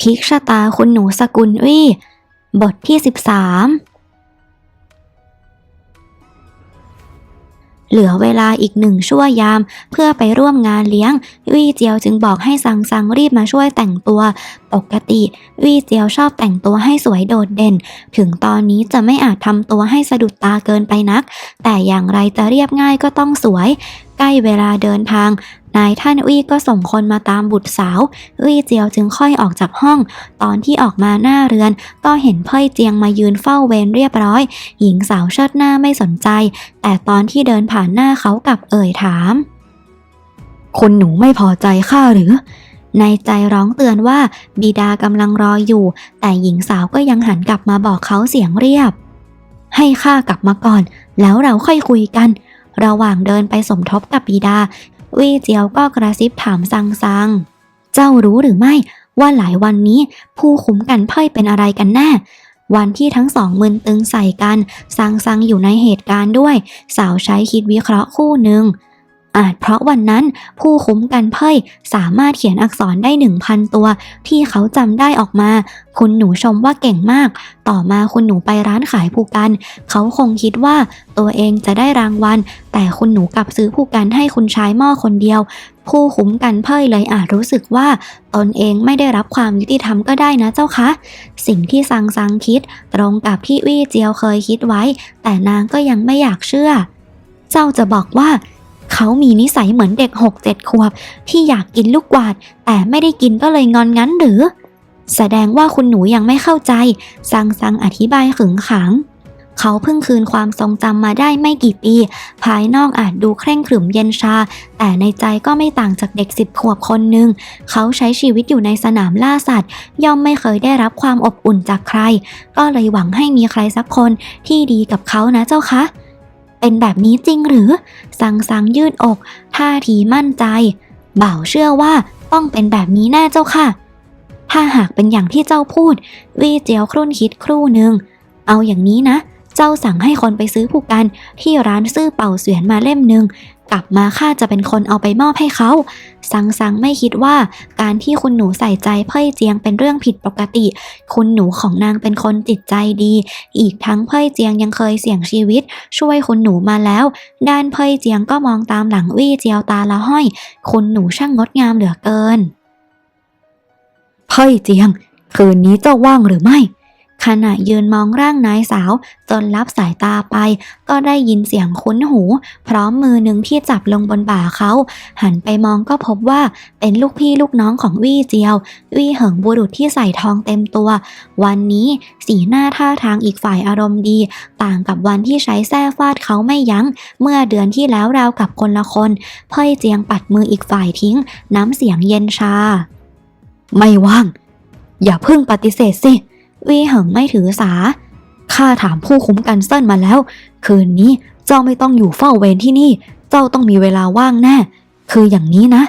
พลิกชะตาคุณหนูสกุลวี่บทที่ 13 เหลือเวลาอีกหนึ่งชั่วยาม เพื่อไปร่วมงานเลี้ยง วี่เจียวจึงบอกให้ซังซังรีบมาช่วยแต่งตัว ปกติ วี่เจียวชอบแต่งตัวให้สวยโดดเด่น ถึงตอนนี้จะไม่อาจทำตัวให้สะดุดตาเกินไปนัก แต่อย่างไรจะเรียบง่ายก็ต้องสวย ใกล้เวลาเดินทาง นายท่านวี่ก็ส่งคนมาตามบุตรสาววี่เจียวจึงค่อยออกจากห้อง ตอนที่ออกมาหน้าเรือน ก็เห็นเพ่ยเจียงมายืนเฝ้าเวรเรียบร้อย หญิงสาวเชิดหน้าไม่สนใจ แต่ตอนที่เดินผ่านหน้าเขากลับเอ่ยถาม คนหนูไม่พอใจข้าหรือในใจร้องเตือนว่าบิดากำลังรออยู่ แต่หญิงสาวก็ยังหันกลับมาบอกเขาเสียงเรียบ ให้ข้ากลับมาก่อน แล้วเราค่อยคุยกัน ระหว่างเดินไปสมทบกับบิดา วี่เจียวก็กระซิบถามซังซัง เจ้ารู้หรือไม่ว่าหลายวันนี้ผู้คุ้มกันเพ่ยเป็นอะไรกันแน่วันที่ทั้งสองมึนตึงใส่กันซังซังอยู่ในเหตุการณ์ด้วย สาวใช้คิดวิเคราะห์คู่หนึ่ง อาจเพราะวันนั้นผู้คุ้มกันเพ่ยสามารถเขียนอักษรได้หนึ่งพันตัว ที่เขาจำได้ออกมา คุณหนูชมว่าเก่งมาก ต่อมาคุณหนูไปร้านขายผู้กัน เขาคงคิดว่าตัวเองจะได้รางวัล แต่คุณหนูกลับซื้อผู้กันให้คุณชายหม้อคนเดียว ผู้คุ้มกันเพ่ยเลยอาจรู้สึกว่า ตนเองไม่ได้รับความยุติธรรมก็ได้นะเจ้าคะ สิ่งที่ซังซังคิด ตรงกับที่วี่เจียวเคยคิดไว้ แต่นางก็ยังไม่อยากเชื่อ เจ้าจะบอกว่า เขามีนิสัยเหมือนเด็กหกเจ็ดขวบ ที่อยากกินลูกกวาด แต่ไม่ได้กินก็เลยงอนงั้นหรือ แสดงว่าคุณหนูยังไม่เข้าใจ ซังซังอธิบายขึงขัง เขาเพิ่งคืนความทรงจำมาได้ไม่กี่ปี ภายนอกอาจดูเคร่งขรึมเย็นชา แต่ในใจก็ไม่ต่างจากเด็กสิบขวบคนหนึ่ง เขาใช้ชีวิตอยู่ในสนามล่าสัตว์ ย่อมไม่เคยได้รับความอบอุ่นจากใคร ก็เลยหวังให้มีใครสักคนที่ดีกับเขานะเจ้าคะ เป็นแบบนี้จริงหรือ สังสังยืดอก ท่าทีมั่นใจ บ่าวเชื่อว่าต้องเป็นแบบนี้แน่เจ้าค่ะ ถ้าหากเป็นอย่างที่เจ้าพูด วีเจียวครุ่นคิดครู่หนึ่ง เอาอย่างนี้นะ เจ้าสั่งให้คนไปซื้อผู้กันที่ร้านซื่อเป่าเสวียนมาเล่มหนึ่ง กลับมาข้าจะเป็นคนเอาไปมอบให้เขา สังสังไม่คิดว่าการที่คุณหนูใส่ใจเพ่ยเจียงเป็นเรื่องผิดปกติ คุณหนูของนางเป็นคนจิตใจดี อีกทั้งเพ่ยเจียงยังเคยเสี่ยงชีวิต ช่วยคุณหนูมาแล้ว ด้านเพ่ยเจียงก็มองตามหลังวี่เจียวตาละห้อย คุณหนูช่างงดงามเหลือเกิน เพ่ยเจียง คืนนี้เจ้าว่างหรือไม่ ขณะยืนมองร่างนายสาว จนรับสายตาไป ก็ได้ยินเสียงคุ้นหู พร้อมมือหนึ่งที่จับลงบนบ่าเขา หันไปมองก็พบว่าเป็นลูกพี่ลูกน้องของวี่เจียว วี่เหิงบุรุษที่ใส่ทองเต็มตัว วันนี้สีหน้าท่าทางอีกฝ่ายอารมณ์ดี ต่างกับวันที่ใช้แส้ฟาดเขาไม่ยัง้ง เมื่อเดือนที่แล้วราวกับคนละคน เพ่ยเจียงปัดมืออีกฝ่ายทิ้ง น้ำเสียงเย็นชา ไม่ว่าง อย่าเพิ่งปฏิเสธสิ วี่เหิงไม่ถือสา ข้าถามผู้คุ้มกันเส้นมาแล้ว คืนนี้เจ้าไม่ต้องอยู่เฝ้าเวรที่นี่ เจ้าต้องมีเวลาว่างแน่ คืออย่างนี้นะ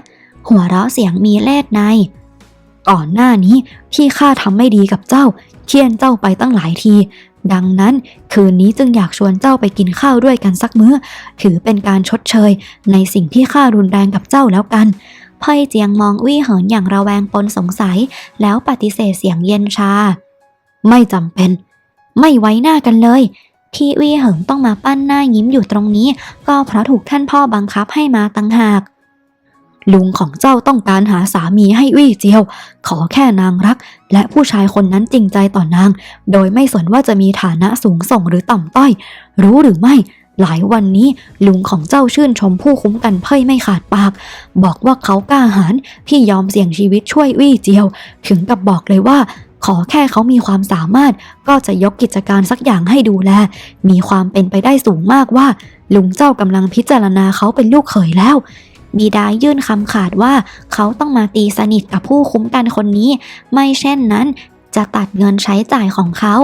หัวเราะเสียงมีเล่ห์ใน ก่อนหน้านี้ที่ข้าทำไม่ดีกับเจ้า เคี่ยนเจ้าไปตั้งหลายที ดังนั้นคืนนี้จึงอยากชวนเจ้าไปกินข้าวด้วยกันสักมื้อ ถือเป็นการชดเชย ในสิ่งที่ข้ารุนแรงกับเจ้าแล้วกันเพ่ยเจียงมองวี่เหินอย่างระแวงปนสงสัย แล้วปฏิเสธเสียงเย็นชา ไม่จำเป็น ไม่ไว้หน้ากันเลยที่วี่เหิงต้องมาปั้นหน้ายิ้มอยู่ตรงนี้ ก็เพราะถูกท่านพ่อบังคับให้มาตังหาก ลุงของเจ้าต้องการหาสามีให้วี่เจียว ขอแค่นางรัก และผู้ชายคนนั้นจริงใจต่อนาง โดยไม่สนว่าจะมีฐานะสูงส่งหรือต่ำต้อย รู้หรือไม่ หลายวันนี้ลุงของเจ้าชื่นชมผู้คุ้มกันเพ่ยไม่ขาดปาก บอกว่าเขากล้าหาญที่ยอมเสี่ยงชีวิตช่วยวี่เจียว ถึงกับบอกเลยว่า ขอแค่เขามีความสามารถก็จะยกกิจการสักอย่างให้ดูแล มีความเป็นไปได้สูงมากว่า ลุงเจ้ากำลังพิจารณาเขาเป็นลูกเขยแล้วบิดายื่นคำขาดว่าเขาต้องมาตีสนิทกับผู้คุ้มกันคนนี้ ไม่เช่นนั้น จะตัดเงินใช้จ่ายของเขา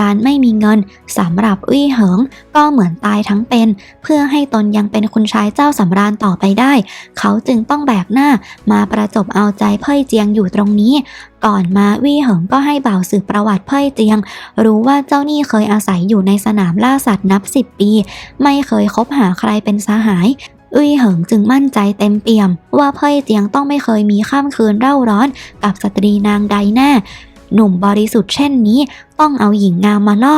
การไม่มีเงินสำหรับอุ้ยเหิง ก็เหมือนตายทั้งเป็น เพื่อให้ตนยังเป็นคุณชายเจ้าสำราญต่อไปได้ เขาจึงต้องแบกหน้ามาประจบเอาใจเพ่ยเจียงอยู่ตรงนี้ ก่อนมาวี่เหิงก็ให้บ่าวสืบประวัติเพ่ยเจียง รู้ว่าเจ้านี่เคยอาศัยอยู่ในสนามล่าสัตว์นับสิบปี ไม่เคยคบหาใครเป็นสหายอุ้ยเหิงจึงมั่นใจเต็มเปี่ยม ว่าเพ่ยเจียงต้องไม่เคยมีข้ามคืนเร่าร้อนกับสตรีนางใดแน่ หนุ่มบริสุทธิ์เช่นนี้ ต้องเอาหญิงงามมาล่อ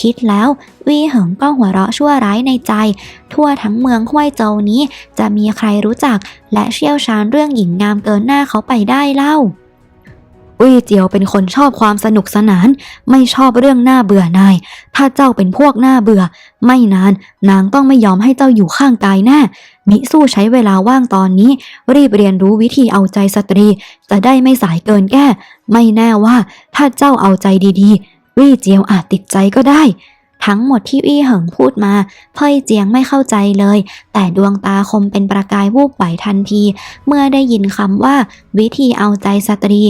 คิดแล้ววี่เหิงก็หัวเราะชั่วร้ายในใจ ทั่วทั้งเมืองห้วยโจวนี้ จะมีใครรู้จัก และเชี่ยวชาญเรื่องหญิงงามเกินหน้าเขาไปได้เล่าอุ้ยเจียวเป็นคนชอบความสนุกสนาน ไม่ชอบเรื่องน่าเบื่อนาย ถ้าเจ้าเป็นพวกน่าเบื่อ ไม่นานนางต้องไม่ยอมให้เจ้าอยู่ข้างกายแน่ มิสู้ใช้เวลาว่างตอนนี้ รีบเรียนรู้วิธีเอาใจสตรี จะได้ไม่สายเกินแก้ ไม่แน่ว่าถ้าเจ้าเอาใจดีๆ วี่เจียวอาจติดใจก็ได้ ทั้งหมดที่วี่เหิงพูดมาเพ่ยเจียงไม่เข้าใจเลย แต่ดวงตาคมเป็นประกายวูบไหวทันที เมื่อได้ยินคำว่า วิธีเอาใจสตรี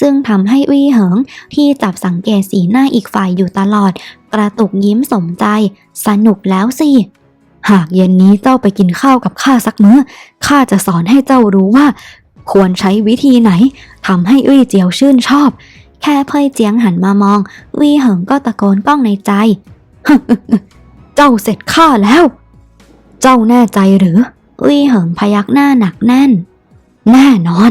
ซึ่งทำให้วี่เหิงที่จับสังเกตสีหน้าอีกฝ่ายอยู่ตลอด กระตุกยิ้มสมใจ สนุกแล้วสิ หากเย็นนี้เจ้าไปกินข้าวกับข้าสักมื้อ ข้าจะสอนให้เจ้ารู้ว่า ควรใช้วิธีไหนทำให้อุ้ยเจียวชื่นชอบ แค่เพ่ยเจียงหันมามองวี่เหิงก็ตะโกนก้องในใจ เจ้าเสร็จข้าแล้ว เจ้าแน่ใจหรือวี่เหิงพยักหน้าหนักแน่น แน่นอน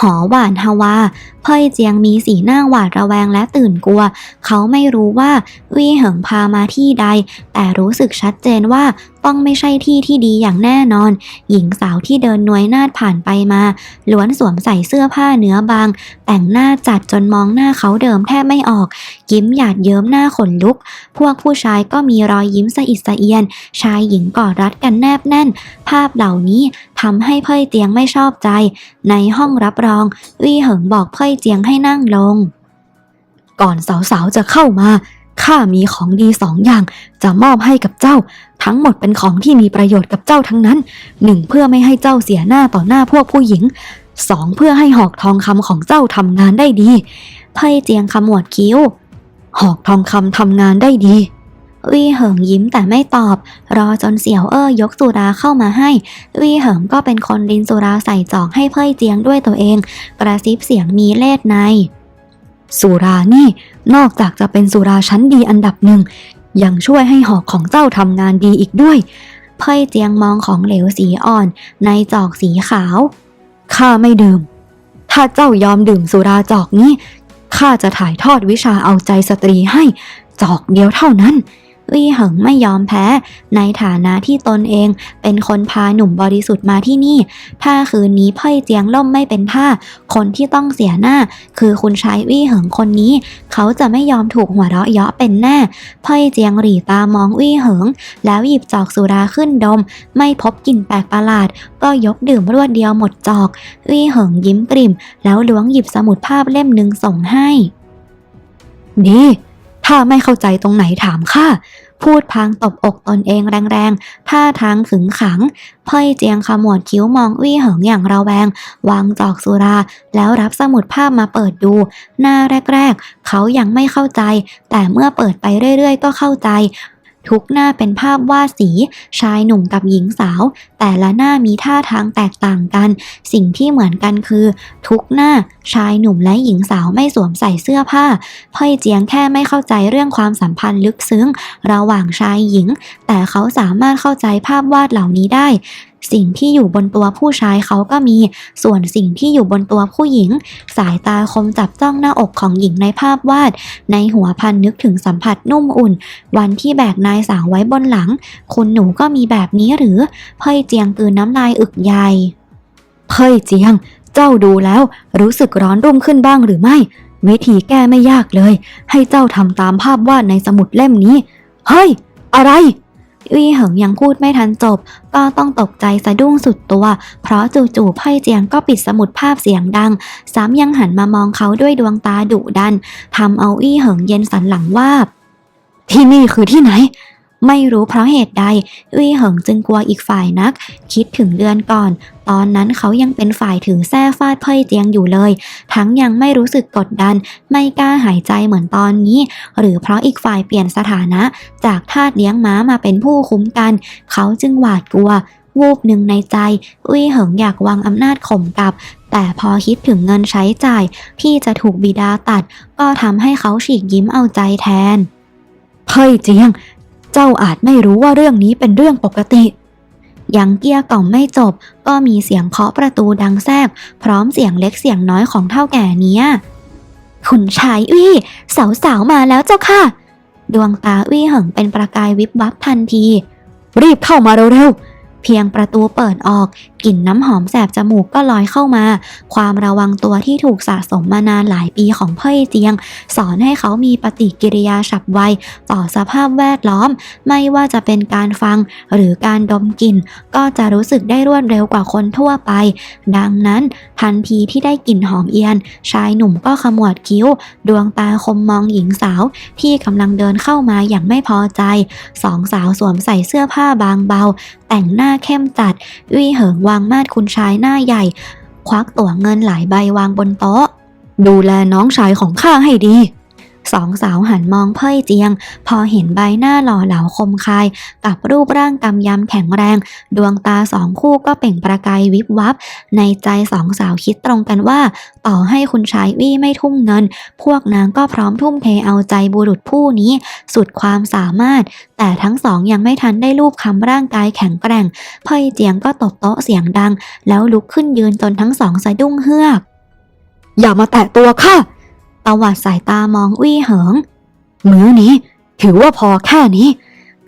หอหวานฮาวาเพ่ยเจียงมีสีหน้าหวาดระแวงและตื่นกลัว เขาไม่รู้ว่าวี่เหิงพามาที่ใด แต่รู้สึกชัดเจนว่าต้องไม่ใช่ที่ที่ดีอย่างแน่นอน หญิงสาวที่เดินหน่วยนาดผ่านไปมาล้วนสวมใส่เสื้อผ้าเนื้อบาง แต่งหน้าจัดจนมองหน้าเขาเดิมแทบไม่ออก ยิ้มหยาดเยิ้มหน้าขนลุก พวกผู้ชายก็มีรอยยิ้มสะอิดสะเอียน ชายหญิงกอดรัดกันแนบแน่น ภาพเหล่านี้ทำให้เพ่ยเตียงไม่ชอบใจ ในห้องรับรอง วี่เหิงบอกเพ่ยเจียงให้นั่งลง ก่อนสาวๆจะเข้ามาข้ามีของดีสองอย่างจะมอบให้กับเจ้า ทั้งหมดเป็นของที่มีประโยชน์กับเจ้าทั้งนั้นหนึ่งเพื่อไม่ให้เจ้าเสียหน้าต่อหน้าพวกผู้หญิงสองเพื่อให้หอกทองคำของเจ้าทำงานได้ดีเพ่ยเจียงขมวดคิ้ว หอกทองคำทำงานได้ดีวี่เหิงยิ้มแต่ไม่ตอบ รอจนเสี่ยวเอ้อยกสุราเข้ามาให้วี่เหิงก็เป็นคนรินสุราใส่จอกให้เพ่ยเจียงด้วยตัวเอง กระซิบเสียงมีเล่ห์ใน สุรานี่ นอกจากจะเป็นสุราชั้นดีอันดับหนึ่ง ยังช่วยให้หอกของเจ้าทำงานดีอีกด้วยเพ่ยเจียงมองของเหลวสีอ่อนในจอกสีขาว ข้าไม่ดื่ม ถ้าเจ้ายอมดื่มสุราจอกนี้ ข้าจะถ่ายทอดวิชาเอาใจสตรีให้ จอกเดียวเท่านั้น วี่เหิงไม่ยอมแพ้ ในฐานะที่ตนเอง เป็นคนพาหนุ่มบริสุทธิ์มาที่นี่ ถ้าคืนนี้เพ่ยเจียงล่มไม่เป็นท่า คนที่ต้องเสียหน้า คือคุณชายวี่เหิงคนนี้ เขาจะไม่ยอมถูกหัวเราะเยาะเป็นแน่เพ่ยเจียงหรี่ตามองวี่เหิง แล้วหยิบจอกสุราขึ้นดม ไม่พบกลิ่นแปลกประหลาด ก็ยกดื่มรวดเดียวหมดจอก วี่เหิงยิ้มกริ่ม แล้วล้วงหยิบสมุดภาพเล่มหนึ่งส่งให้ ดี ถ้าไม่เข้าใจตรงไหนถามข้าพูดพางตบอกตนเองแรงๆ ท่าทางขึงขังเพ่ยเจียงขมวดคิ้วมองวี่เหิงอย่างระแวง วางจอกสุรา แล้วรับสมุดภาพมาเปิดดู หน้าแรกๆ เขายังไม่เข้าใจ แต่เมื่อเปิดไปเรื่อยๆ ก็เข้าใจ ทุกหน้าเป็นภาพวาดสี ชายหนุ่มกับหญิงสาว แต่ละหน้ามีท่าทางแตกต่างกัน สิ่งที่เหมือนกันคือ ทุกหน้าชายหนุ่มและหญิงสาวไม่สวมใส่เสื้อผ้าเพ่ยเจียงแค่ไม่เข้าใจเรื่องความสัมพันธ์ลึกซึ้ง ระหว่างชายหญิง แต่เขาสามารถเข้าใจภาพวาดเหล่านี้ได้ สิ่งที่อยู่บนตัวผู้ชายเขาก็มี ส่วนสิ่งที่อยู่บนตัวผู้หญิง สายตาคมจับจ้องหน้าอกของหญิงในภาพวาด ในหัวพันนึกถึงสัมผัสนุ่มอุ่น วันที่แบกนายสาวไว้บนหลัง คุณหนูก็มีแบบนี้หรือ เพ่ยเจียงกลืนน้ำลายอึกใหญ่เพ่ยเจียง เจ้าดูแล้วรู้สึกร้อนรุ่มขึ้นบ้างหรือไม่ วิธีแก้ไม่ยากเลย ให้เจ้าทำตามภาพวาดในสมุดเล่มนี้ เฮ้ย อะไร วี่เหิงยังพูดไม่ทันจบ ก็ต้องตกใจสะดุ้งสุดตัว เพราะจู่ๆไพ่เจียงก็ปิดสมุดภาพเสียงดัง ซ้ำยังหันมามองเขาด้วยดวงตาดุดันทำเอาวี่เหิงเย็นสันหลังว่า ที่นี่คือที่ไหน ไม่รู้เพราะเหตุใดวี่เหิงจึงกลัวอีกฝ่ายนัก คิดถึงเดือนก่อน ตอนนั้นเขายังเป็นฝ่ายถือแส้ฟาดเพ่ยเจียงอยู่เลย ทั้งยังไม่รู้สึกกดดัน ไม่กล้าหายใจเหมือนตอนนี้ หรือเพราะอีกฝ่ายเปลี่ยนสถานะ จากทาสเลี้ยงม้ามาเป็นผู้คุ้มกัน เขาจึงหวาดกลัววูบหนึ่งในใจอุ้ยเหิงอยากวางอำนาจข่มกับ แต่พอคิดถึงเงินใช้จ่าย ที่จะถูกบิดาตัด ก็ทำให้เขาฉีกยิ้มเอาใจแทนเพ่ยเจียง เจ้าอาจไม่รู้ว่าเรื่องนี้เป็นเรื่องปกติ ยังเกี้ยกล่อมไม่จบ ก็มีเสียงเคาะประตูดังแทบพร้อมเสียงเล็กเสียงน้อยของเท่าแก่เนี้ยคุณชายอุ้ยสาวสาวมาแล้วเจ้าค่ะ ดวงตาอุ้ยเหิงเป็นประกายวิบวับทันที รีบเข้ามาเร็วๆ เพียงประตูเปิดออก กลิ่นน้ำหอมแสบจมูกก็ลอยเข้ามา ความระวังตัวที่ถูกสะสมมานานหลายปีของเพ่ยเจียง สอนให้เขามีปฏิกิริยาฉับไว ต่อสภาพแวดล้อม ไม่ว่าจะเป็นการฟังหรือการดมกลิ่น ก็จะรู้สึกได้รวดเร็วกว่าคนทั่วไป ดังนั้น ทันทีที่ได้กลิ่นหอมเอียน ชายหนุ่มก็ขมวดคิ้ว ดวงตาคมมองหญิงสาว ที่กำลังเดินเข้ามาอย่างไม่พอใจ สองสาวสวมใส่เสื้อผ้าบางเบา แต่งหน้าน้าเข้มจัด วี่เหิงวางมาดคุณชายหน้าใหญ่ ควักตั๋วเงินหลายใบวางบนโต๊ะ ดูแลน้องชายของข้าให้ดี สองสาวหันมองเพ่ยเจียง พอเห็นใบหน้าหล่อเหลาคมคาย กับรูปร่างกำยำแข็งแรง ดวงตาสองคู่ก็เปล่งประกายวิบวับ ในใจสองสาวคิดตรงกันว่า ต่อให้คุณชายวี่ไม่ทุ่มเงิน พวกนางก็พร้อมทุ่มเทเอาใจบุรุษผู้นี้ สุดความสามารถ แต่ทั้งสองยังไม่ทันได้รูปคำร่างกายแข็งแกร่ง เพ่ยเจียงก็ตบโต๊ะเสียงดัง แล้วลุกขึ้นยืนจนทั้งสองสะดุ้งเฮือกอย่ามาแตะตัวค่ะ ตวัดสายตามองวี่เหิง มื้อนี้ถือว่าพอแค่นี้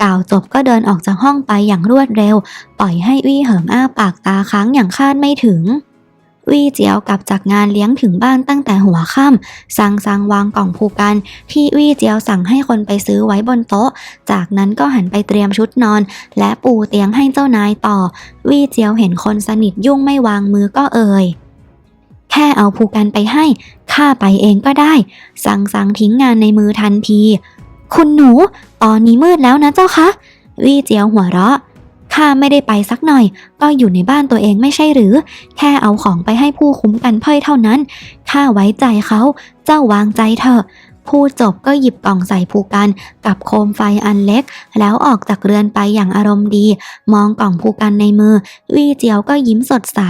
กล่าวจบก็เดินออกจากห้องไปอย่างรวดเร็ว ปล่อยให้วี่เหิงอ้าปากตาค้างอย่างคาดไม่ถึง วี่เจียวกลับจากงานเลี้ยงถึงบ้านตั้งแต่หัวค่ำสั่งสั่งวางกล่องผูกกัน ที่วี่เจียวสั่งให้คนไปซื้อไว้บนโต๊ะ จากนั้นก็หันไปเตรียมชุดนอน และปูเตียงให้เจ้านายต่อ วี่เจียวเห็นคนสนิทยุ่งไม่วางมือก็เอ่ย แค่เอาผูกกันไปให้ข้าไปเองก็ได้ สั่งสั่งทิ้งงานในมือทันที คุณหนู ตอนนี้มืดแล้วนะเจ้าคะ วี่เจียวหัวเราะข้าไม่ได้ไปสักหน่อย ก็อยู่ในบ้านตัวเองไม่ใช่หรือ แค่เอาของไปให้ผู้คุ้มกันเพ่ยเท่านั้นข้าไว้ใจเขา เจ้าวางใจเถอะ พูดจบก็หยิบกล่องใส่ผูกันกับโคมไฟอันเล็ก แล้วออกจากเรือนไปอย่างอารมณ์ดี มองกล่องผูกันในมือ วี่เจียวก็ยิ้มสดใส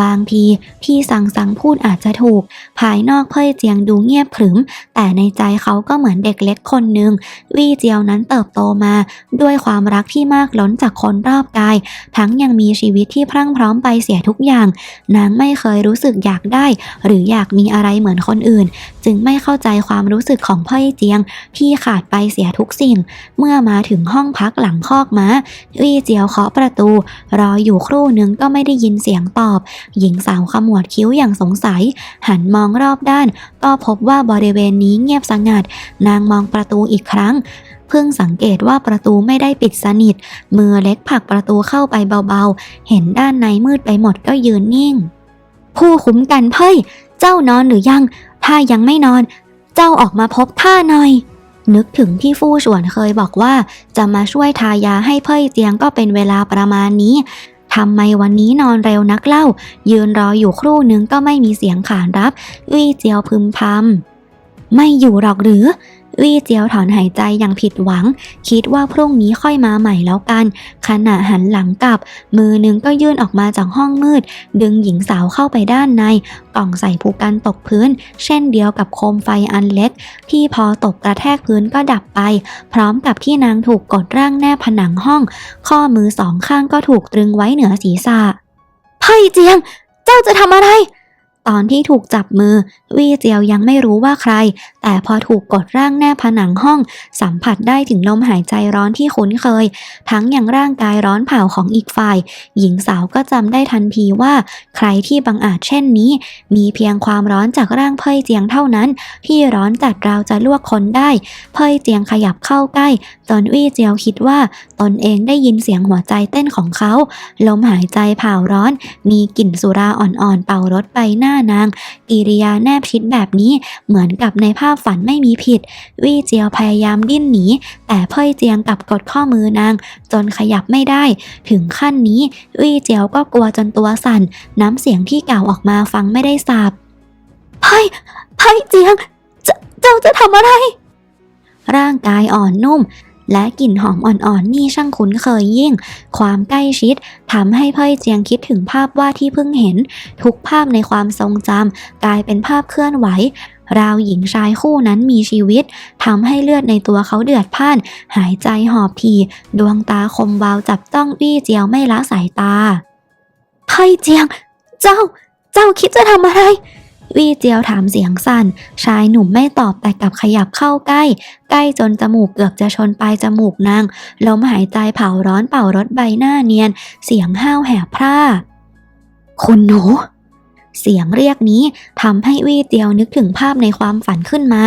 บางทีที่สังสังพูดอาจจะถูก ภายนอกเพ่ยเจียงดูเงียบขรึม แต่ในใจเขาก็เหมือนเด็กเล็กคนหนึ่งวี่เจียวนั้นเติบโตมา ด้วยความรักที่มากล้นจากคนรอบกาย ทั้งยังมีชีวิตที่พรั่งพร้อมไปเสียทุกอย่าง นางไม่เคยรู้สึกอยากได้ หรืออยากมีอะไรเหมือนคนอื่น จึงไม่เข้าใจความรู้สึกของพ่ยเจียง ที่ขาดไปเสียทุกสิ่ง เมื่อมาถึงห้องพักหลังคอกม้าวี่เจียวเคาะประตู รออยู่ครู่หนึงก็ไม่ได้ยินเสียงตอบ หญิงสาวขมวดคิ้วอย่างสงสัย หันมองรอบด้าน ก็พบว่าบริเวณนี้เงียบสงัด นางมองประตูอีกครั้งเพิ่งสังเกตว่าประตูไม่ได้ปิดสนิท มือเล็กผลักประตูเข้าไปเบาๆ เห็นด้านในมืดไปหมดก็ยืนนิ่ง ผู้คุ้มกันเพ่ย เจ้านอนหรือยัง ถ้ายังไม่นอน เจ้าออกมาพบข้าหน่อย นึกถึงที่ฟู่ฉวนเคยบอกว่า จะมาช่วยทายาให้เพ่ยเจียงก็เป็นเวลาประมาณนี้ทำไมวันนี้นอนเร็วนักเล่า ยืนรออยู่ครู่นึงก็ไม่มีเสียงขานรับ วี่เจียวพึมพำไม่อยู่หรอกหรือ วี่เจียวถอนหายใจอย่างผิดหวัง คิดว่าพรุ่งนี้ค่อยมาใหม่แล้วกัน ขณะหันหลังกลับ มือหนึ่งก็ยื่นออกมาจากห้องมืด ดึงหญิงสาวเข้าไปด้านใน กล่องใส่ผูกกันตกพื้น เช่นเดียวกับโคมไฟอันเล็ก ที่พอตกกระแทกพื้นก็ดับไป พร้อมกับที่นางถูกกดร่างแนบผนังห้อง ข้อมือสองข้างก็ถูกตรึงไว้เหนือศีรษะไพ่เจียง เจ้าจะทำอะไร ตอนที่ถูกจับมือ วี่เจียวยังไม่รู้ว่าใคร แต่พอถูกกดร่างแนบผนังห้อง สัมผัสได้ถึงลมหายใจร้อนที่คุ้นเคย ทั้งยังร่างกายร้อนเผาของอีกฝ่าย หญิงสาวก็จำได้ทันทีว่า ใครที่บังอาจเช่นนี้ มีเพียงความร้อนจากร่างเพยเจียงเท่านั้น ที่ร้อนจัดราวจะลวกคนได้ เพยเจียงขยับเข้าใกล้ จนวี่เจียวคิดว่า ตนเองได้ยินเสียงหัวใจเต้นของเขา ลมหายใจเผาร้อน มีกลิ่นสุราอ่อนๆเป่ารถไปหน้านาง กิริยาแนบชิดแบบนี้เหมือนกับในภาพฝันไม่มีผิด วี่เจียวพยายามดิ้นหนี แต่เพ่ยเจียงกลับกดข้อมือนาง จนขยับไม่ได้ ถึงขั้นนี้ วี่เจียวก็กลัวจนตัวสั่น น้ำเสียงที่กล่าวออกมาฟังไม่ได้สับเพ่ยเพ่ยเจียงเจาเจ้าจะทำอะไรร่างกายอ่อนนุ่ม และกลิ่นหอมอ่อนๆนี่ช่างคุ้นเคยยิ่ง ความใกล้ชิดทำให้เพ่ยเจียงคิดถึงภาพวาดที่เพิ่งเห็น ทุกภาพในความทรงจำกลายเป็นภาพเคลื่อนไหวราวหญิงชายคู่นั้นมีชีวิตทำให้เลือดในตัวเขาเดือดพ่าน หายใจหอบทีดวงตาคมวาวจับจ้องวี่เจียวไม่ละสายตาเพ่ยเจียง เจ้า เจ้าคิดจะทำอะไร วี่เจียวถามเสียงสั่น ชายหนุ่มไม่ตอบแต่กลับขยับเข้าใกล้ ใกล้จนจมูกเกือบจะชนปลายจมูกนาง ลมหายใจเผาร้อนเป่ารถใบหน้าเนียน เสียงห้าวแหบพร่าคุณหนู เสียงเรียกนี้ทำให้วี่เจียวนึกถึงภาพในความฝันขึ้นมา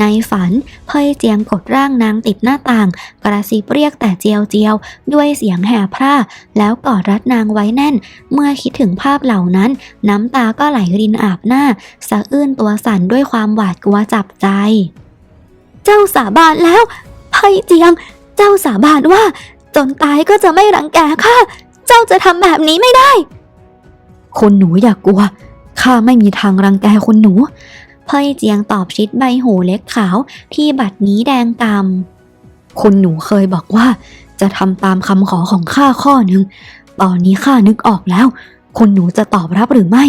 ในฝันเพ่ยเจียงกดร่างนางติดหน้าต่าง กระซิบเรียกแต่เจียวเจียว ด้วยเสียงแหบพร่า แล้วกอดรัดนางไว้แน่น เมื่อคิดถึงภาพเหล่านั้น น้ำตาก็ไหลรินอาบหน้า สะอื้นตัวสั่นด้วยความหวาดกลัวจับใจ เจ้าสาบานแล้วไพ่เจียง เจ้าสาบานว่า จนตายก็จะไม่รังแกข้า เจ้าจะทำแบบนี้ไม่ได้คุณหนูอย่ากกลัว ข้าไม่มีทางรังแกคุณหนูเพ่ยเจียงตอบชิดใบหูเล็กขาวที่บัดนี้แดงกำคุณหนูเคยบอกว่า จะทำตามคำขอของข้าข้อหนึ่ง ตอนนี้ข้านึกออกแล้ว คุณหนูจะตอบรับหรือไม่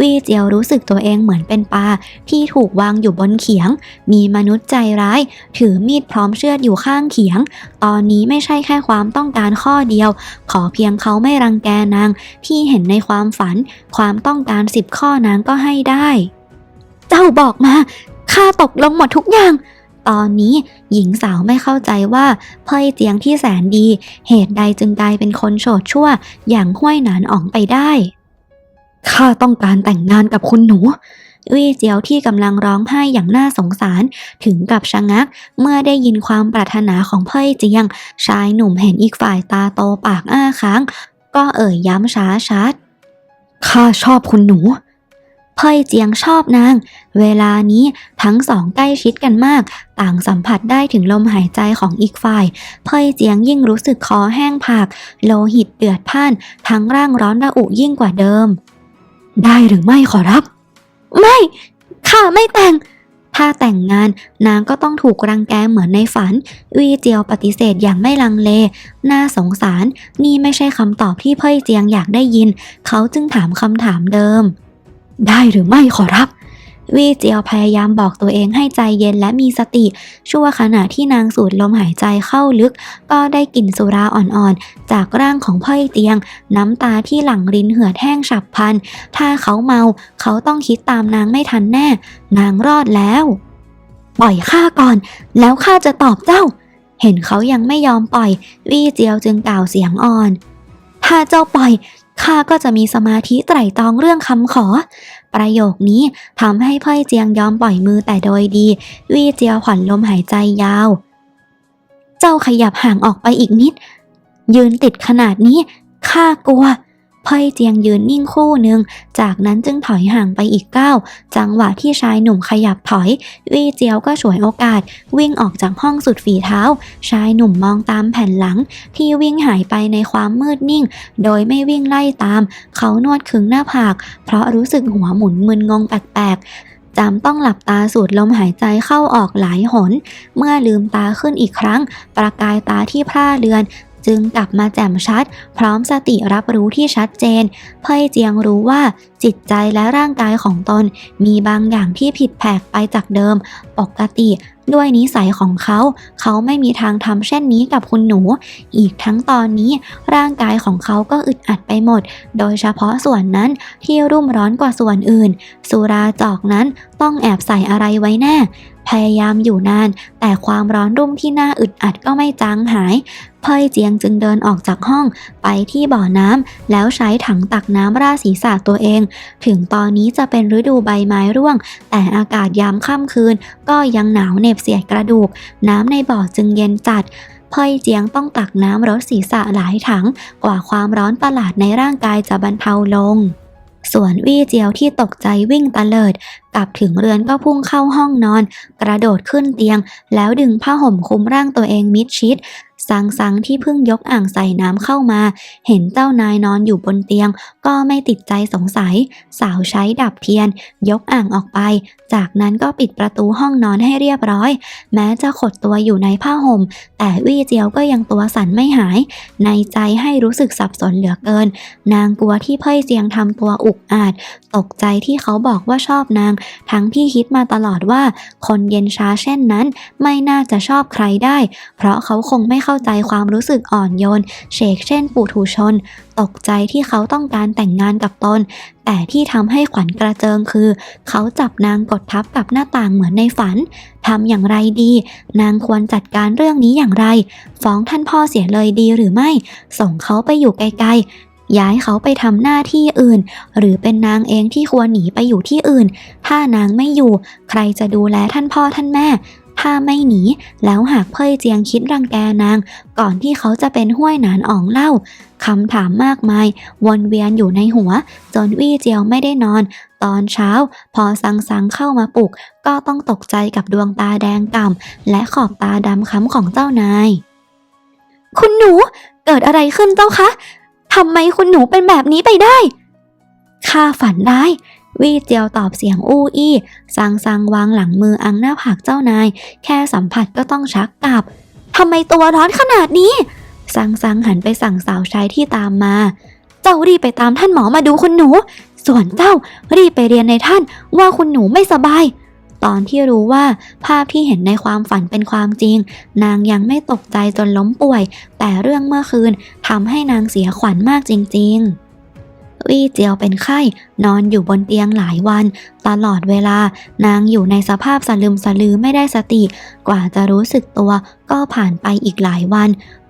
วี่เจียวรู้สึกตัวเองเหมือนเป็นปลาที่ถูกวางอยู่บนเขียง มีมนุษย์ใจร้าย ถือมีดพร้อมเชือดอยู่ข้างเขียง ตอนนี้ไม่ใช่แค่ความต้องการข้อเดียว ขอเพียงเขาไม่รังแกนาง ที่เห็นในความฝัน ความต้องการสิบข้อนางก็ให้ได้ เจ้าบอกมาข้าตกลงหมดทุกอย่างตอนนี้หญิงสาวไม่เข้าใจว่าเพ่ยเจียงที่แสนดี เหตุใดจึงกลายเป็นคนโฉดชั่ว อย่างห้วยหนานอ๋องไปได้ ข้าต้องการแต่งงานกับคุณหนูวี่เจียวที่กำลังร้องไห้อย่างน่าสงสารถึงกับชะงัก เมื่อได้ยินความปรารถนาของเพ่ยเจียง ชายหนุ่มเห็นอีกฝ่ายตาโตปากอ้าค้าง ก็เอ่ยย้ำช้าชัดข้าชอบคุณหนูเพ่ยเจียงชอบนาง เวลานี้ทั้งสองใกล้ชิดกันมาก ต่างสัมผัสได้ถึงลมหายใจของอีกฝ่าย เพ่ยเจียงยิ่งรู้สึกคอแห้งผาก โลหิตเดือดพ่าน ทั้งร่างร้อนระอุยิ่งกว่าเดิม ได้หรือไม่ขอรับ ไม่ข้าไม่แต่ง ถ้าแต่งงานนางก็ต้องถูกรังแกเหมือนในฝัน วีเจียวปฏิเสธอย่างไม่ลังเล น่าสงสาร นี่ไม่ใช่คำตอบที่เพ่ยเจียงอยากได้ยิน เขาจึงถามคำถามเดิม ได้หรือไม่ขอรับ วีเจียวพยายามบอกตัวเองให้ใจเย็นและมีสติ ชั่วขณะที่นางสูดลมหายใจเข้าลึก ก็ได้กลิ่นสุราอ่อนๆ จากร่างของพ่ยเตียง น้ำตาที่หลั่งรินเหือดแห้งฉับพลัน ถ้าเขาเมาเขาต้องคิดตามนางไม่ทันแน่ นางรอดแล้ว ปล่อยข้าก่อน แล้วข้าจะตอบเจ้า เห็นเขายังไม่ยอมปล่อย วี่เจียวจึงกล่าวเสียงอ่อน ถ้าเจ้าปล่อยข้าก็จะมีสมาธิไตร่ตรองเรื่องคำขอ ประโยคนี้ทำให้พ่ยเจียงยอมปล่อยมือแต่โดยดี วี่เจียวผ่อนลมหายใจยาว เจ้าขยับห่างออกไปอีกนิด ยืนติดขนาดนี้ข้ากลัว เพ่ยเจียงยืนนิ่งคู่หนึ่ง จากนั้นจึงถอยห่างไปอีกก้าว จังหวะที่ชายหนุ่มขยับถอย วี่เจียวก็ฉวยโอกาส วิ่งออกจากห้องสุดฝีเท้า ชายหนุ่มมองตามแผ่นหลัง ที่วิ่งหายไปในความมืดนิ่ง โดยไม่วิ่งไล่ตาม เขานวดขึงหน้าผาก เพราะรู้สึกหัวหมุนมึนงงแปลกๆจำต้องหลับตาสูดลมหายใจเข้าออกหลายหน เมื่อลืมตาขึ้นอีกครั้ง ประกายตาที่พร่าเรือน จึงกลับมาแจ่มชัด พร้อมสติรับรู้ที่ชัดเจน เพ่ยเจียงรู้ว่าจิตใจและร่างกายของตน มีบางอย่างที่ผิดแผกไปจากเดิม ปกติด้วยนิสัยของเขา เขาไม่มีทางทำเช่นนี้กับคุณหนู อีกทั้งตอนนี้ ร่างกายของเขาก็อึดอัดไปหมด โดยเฉพาะส่วนนั้นที่รุ่มร้อนกว่าส่วนอื่น สุราจอกนั้นต้องแอบใส่อะไรไว้แน่พยายามอยู่นาน แต่ความร้อนรุ่มที่หน่าอึดอัดก็ไม่จางหาย เพ่ยเจียงจึงเดินออกจากห้องไปที่บ่อน้ำแล้วใช้ถังตักน้ำราดศีรษะตัวเอง ถึงตอนนี้จะเป็นฤดูใบไม้ร่วง แต่อากาศยามค่ำคืน ก็ยังหนาวเหน็บเสียดกระดูก น้ำในบ่อจึงเย็นจัดเพ่ยเจียงต้องตักน้ำรดศีรษะหลายถัง กว่าความร้อนประหลาดในร่างกายจะบรรเทาลง ส่วนวี่เจียวที่ตกใจวิ่งตะเลิดกลับถึงเรือนก็พุ่งเข้าห้องนอน กระโดดขึ้นเตียง แล้วดึงผ้าห่มคลุมร่างตัวเองมิดชิด สังสังที่เพิ่งยกอ่างใส่น้ำเข้ามา เห็นเจ้านายนอนอยู่บนเตียง ก็ไม่ติดใจสงสัย สาวใช้ดับเทียน ยกอ่างออกไป จากนั้นก็ปิดประตูห้องนอนให้เรียบร้อย แม้จะขดตัวอยู่ในผ้าห่ม แต่วี่เจียวก็ยังตัวสั่นไม่หาย ในใจให้รู้สึกสับสนเหลือเกิน นางกลัวที่เพ่ยเจียงทำตัวอุกอาจ ตกใจที่เขาบอกว่าชอบนาง ทั้งที่คิดมาตลอดว่า คนเย็นช้าเช่นนั้น ไม่น่าจะชอบใครได้ เพราะเขาคงไม่เข้าใจความรู้สึกอ่อนโยน เชกเช่นปุถุชน ตกใจที่เขาต้องการแต่งงานกับตน แต่ที่ทำให้ขวัญกระเจิงคือ เขาจับนางกดทับกับหน้าต่างเหมือนในฝันทำอย่างไรดี นางควรจัดการเรื่องนี้อย่างไร ฟ้องท่านพ่อเสียเลยดีหรือไม่ ส่งเขาไปอยู่ไกลๆย้ายเขาไปทำหน้าที่อื่น หรือเป็นนางเองที่ควรหนีไปอยู่ที่อื่น ถ้านางไม่อยู่ ใครจะดูแลท่านพ่อท่านแม่ ถ้าไม่หนี แล้วหากเพ่ยเจียงคิดรังแกนาง ก่อนที่เขาจะเป็นห้วยหนานอ่องเล่าคำถามมากมาย วนเวียนอยู่ในหัว จนวี่เจียวไม่ได้นอน ตอนเช้า พอสังสังเข้ามาปลุก ก็ต้องตกใจกับดวงตาแดงก่ำและขอบตาดำค้ำของเจ้านาย คุณหนูเกิดอะไรขึ้นเจ้าคะทำไมคุณหนูเป็นแบบนี้ไปได้ข้าฝันได้ วี่เจียวตอบเสียงอู้อี้ซังซังวางหลังมืออังหน้าผากเจ้านาย แค่สัมผัสก็ต้องชักกลับทำไมตัวร้อนขนาดนี้ซังซังหันไปสั่งสาวใช้ที่ตามมา เจ้ารีบไปตามท่านหมอมาดูคุณหนู ส่วนเจ้ารีบไปเรียนในท่านว่าคุณหนูไม่สบาย ตอนที่รู้ว่าภาพที่เห็นในความฝันเป็นความจริง นางยังไม่ตกใจจนล้มป่วย แต่เรื่องเมื่อคืนทำให้นางเสียขวัญมากจริง ๆ วี่เจียวเป็นไข้ นอนอยู่บนเตียงหลายวัน ตลอดเวลานางอยู่ในสภาพสลึมสลือไม่ได้สติ กว่าจะรู้สึกตัวก็ผ่านไปอีกหลายวัน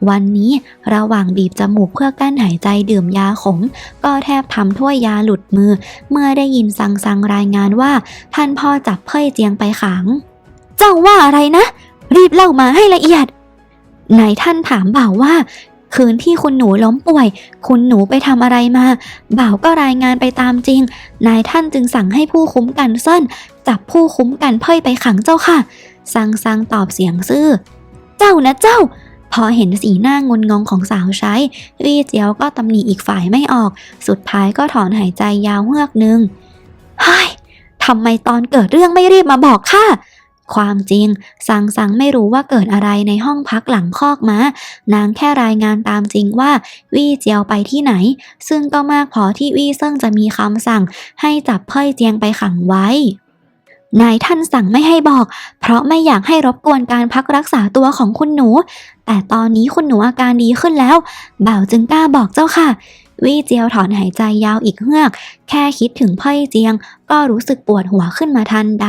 วันนี้ระหว่างบีบจมูกเพื่อกั้นหายใจดื่มยาขม ก็แทบทำถ้วยยาหลุดมือ เมื่อได้ยินซังซังรายงานว่า ท่านพ่อจับเพ่ยเจียงไปขัง เจ้าว่าอะไรนะ รีบเล่ามาให้ละเอียดนายท่านถามบ่าวว่า คืนที่คุณหนูล้มป่วย คุณหนูไปทำอะไรมา บ่าวก็รายงานไปตามจริง นายท่านจึงสั่งให้ผู้คุ้มกันเส้นจับผู้คุ้มกันเพ่ยไปขังเจ้าค่ะซังซังตอบเสียงซื่อ เจ้านะเจ้า พอเห็นสีหน้างนงงของสาวใช้ วีเจียวก็ตำหนิอีกฝ่ายไม่ออก สุดท้ายก็ถอนหายใจยาวเฮือกหนึ่งเฮ้ยทำไมตอนเกิดเรื่องไม่รีบมาบอกข้า ความจริง สังสังไม่รู้ว่าเกิดอะไรในห้องพักหลังคอกม้านางแค่รายงานตามจริงว่า วี่เจียวไปที่ไหน ซึ่งก็มากพอที่วี่เซิ่งจะมีคำสั่ง ให้จับเพ่ยเจียงไปขังไว้นายท่านสั่งไม่ให้บอก เพราะไม่อยากให้รบกวนการพักรักษาตัวของคุณหนู แต่ตอนนี้คุณหนูอาการดีขึ้นแล้ว บ่าวจึงกล้าบอกเจ้าค่ะ วี่เจียวถอนหายใจยาวอีกเฮือก แค่คิดถึงเพ่ยเจียง ก็รู้สึกปวดหัวขึ้นมาทันใด